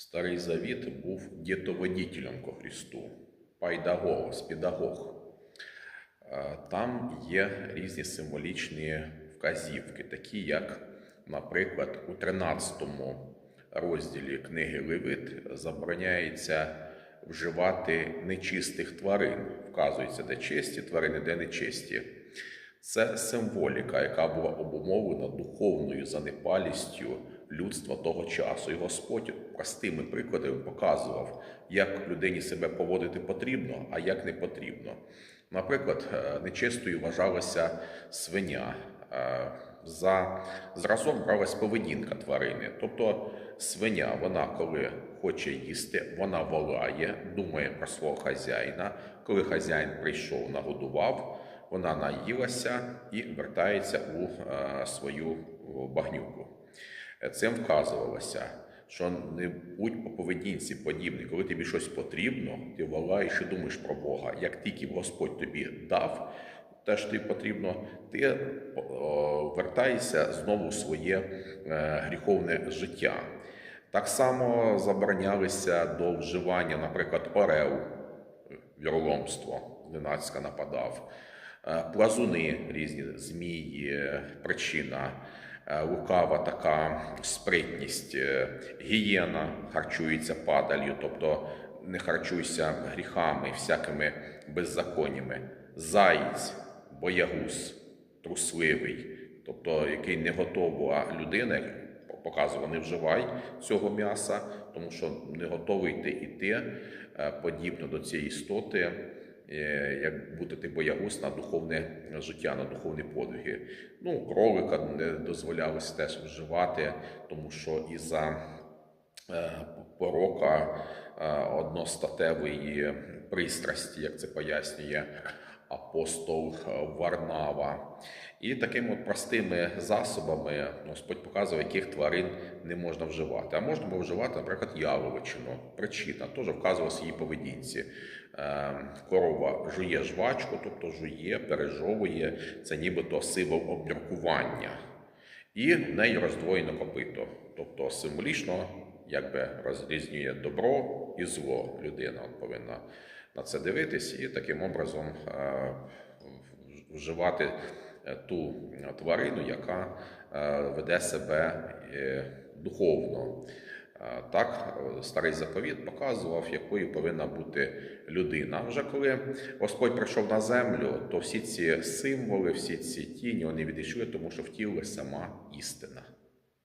Старий Завіт був дітоводітелем ко Христу, пайдагогос, педагог. Е, Там є різні символічні вказівки, такі як, наприклад, у 13 розділі книги Левит забороняється вживати нечистих тварин. Вказується, де чисті тварини, де нечисті. Це символіка, яка була обумовлена духовною занепалістю людства того часу. І Господь простими прикладами показував, як людині себе поводити потрібно, а як не потрібно. Наприклад, е, нечистою вважалася свиня. Е, За зразок бралась поведінка тварини. Тобто свиня, вона коли хоче їсти, вона волає, думає про свого хазяїна. Коли хазяїн прийшов, нагодував, вона наїлася і вертається у е, свою багнюку. Е, Цим вказувалося, що не будь по поведінці подібний. Коли тобі щось потрібно, ти волаєш і думаєш про Бога. Як тільки Господь тобі дав, те, що тобі потрібно, ти вертаєшся знову в своє е, гріховне життя. Так само заборонялися до вживання, наприклад, орел, віроломство, Ненацька нападав, е, плазуни різні, змії, е, причина, е, лукава така спритність, е, гієна харчується падалью, тобто не харчуйся гріхами, всякими беззаконнями, заєць, боягуз, трусливий, тобто який не готова людина, як показувала, не вживай цього м'яса, тому що не готовий ти іти е, подібно до цієї істоти, е, як бути ти боягуз на духовне життя, на духовні подвиги. Ну, кролика не дозволялося теж вживати, тому що і за е, порока е, одностатевої пристрасті, як це пояснює апостол е, Варнава. І такими простими засобами Господь показує, яких тварин не можна вживати. А можна було вживати, наприклад, яловичину. Причина теж вказувалася її поведінці. Е, Корова жує жвачку, тобто жує, пережовує, це нібито символ обміркування. І в неї роздвоєно копито. Тобто символічно якби розрізнює добро і зло. Людина повинна на це дивитись і таким образом е, вживати е, ту тварину, яка е, веде себе духовно. Так, старий заповіт показував, якою повинна бути людина. Вже коли Господь прийшов на землю, то всі ці символи, всі ці тіні вони відійшли, тому що втілилася сама істина.